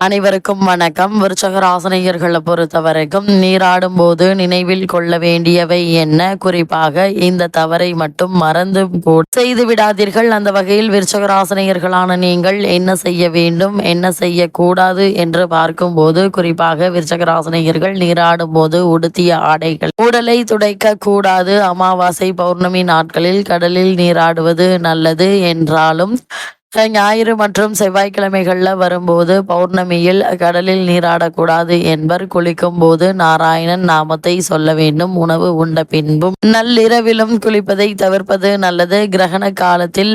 அனைவருக்கும் வணக்கம். விருச்சகராசனையர்களை பொறுத்தவரைக்கும் பொறுத்த வரைக்கும் நீராடும் போது நினைவில் கொள்ள வேண்டியவை என்ன? குறிப்பாக இந்த தவறை மட்டும் மறந்து செய்து விடாதீர்கள். அந்த வகையில் விருச்சகராசனையர்களான நீங்கள் என்ன செய்ய வேண்டும்? என்ன செய்யக்கூடாது? என்று பார்க்கும்போது குறிப்பாக விருச்சகராசனையர்கள் நீராடும் போது உடுத்திய ஆடைகள். உடலை துடைக்க கூடாது அமாவாசை பௌர்ணமி நாட்களில் கடலில் நீராடுவது நல்லது என்றாலும் ஞாயிறு மற்றும் செவ்வாய்க்கிழமைகளில் வரும்போது பௌர்ணமியில் கடலில் நீராடக்கூடாது என்பர் குளிக்கும் போது நாராயணன் நாமத்தை சொல்ல வேண்டும். உணவு உண்ட பின்பும் நள்ளிரவிலும் குளிப்பதை தவிர்ப்பது நல்லது. கிரகண காலத்தில்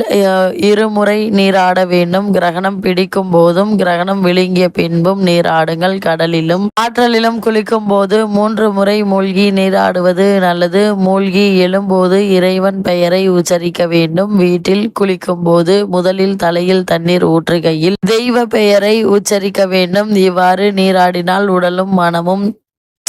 இருமுறை நீராட வேண்டும். கிரகணம் பிடிக்கும் போதும் கிரகணம் விழுங்கிய பின்பும் நீராடுங்கள். கடலிலும் ஆற்றலிலும் குளிக்கும் போது மூன்று முறை மூழ்கி நீராடுவது நல்லது. மூழ்கி எழும்போது இறைவன் பெயரை உச்சரிக்க வேண்டும். வீட்டில் குளிக்கும் போது முதலில் தலையில் தண்ணீர் ஊற்றுகையில் தெய்வ பெயரை உச்சரிக்க வேண்டும். இவ்வாறு நீராடினால் உடலும் மனமும்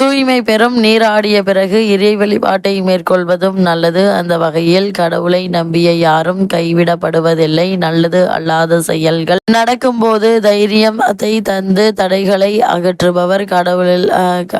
தூய்மை பெறும் நீராடிய பிறகு இறை வழிபாட்டை மேற்கொள்வதும் நல்லது. அந்த வகையில் கடவுளை நம்பிய யாரும் கைவிடப்படுவதில்லை. நல்லது அல்லாத செயல்கள். நடக்கும்போது தைரியத்தை தந்து தடைகளை அகற்றுபவர் கடவுளில்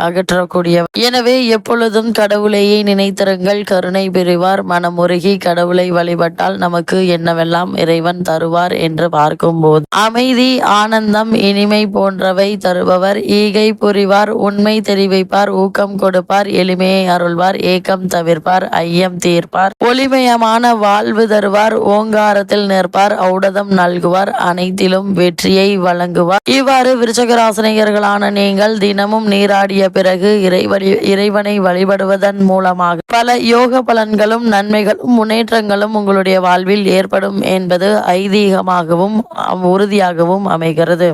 அகற்றக்கூடியவர். எனவே எப்பொழுதும் கடவுளையே நினைத்திருங்கள். கருணை பெறுவார் மனமுருகி கடவுளை வழிபட்டால் நமக்கு என்னவெல்லாம் இறைவன் தருவார் என்று பார்க்கும்போது. அமைதி ஆனந்தம் இனிமை போன்றவை தருபவர். ஈகை புரிவார். உண்மை தெரிவிப்பார் ஊக்கம் கொடுப்பார் எளிமையை அருள்வார் ஏக்கம் தவிர்ப்பார் ஐயம் தீர்ப்பார். ஒளிமயமான வாழ்வு தருவார் ஓங்காரத்தில் நிற்பார் ஔடதம் நல்குவார் அனைத்திலும் வெற்றியை வழங்குவார். இவ்வாறு விருச்சகராசனிகர்களான நீங்கள் தினமும் நீராடிய பிறகு இறைவழி இறைவனை வழிபடுவதன் மூலமாக பல யோக பலன்களும் நன்மைகளும் முன்னேற்றங்களும் உங்களுடைய வாழ்வில் ஏற்படும் என்பது ஐதீகமாகவும் உறுதியாகவும் அமைகிறது.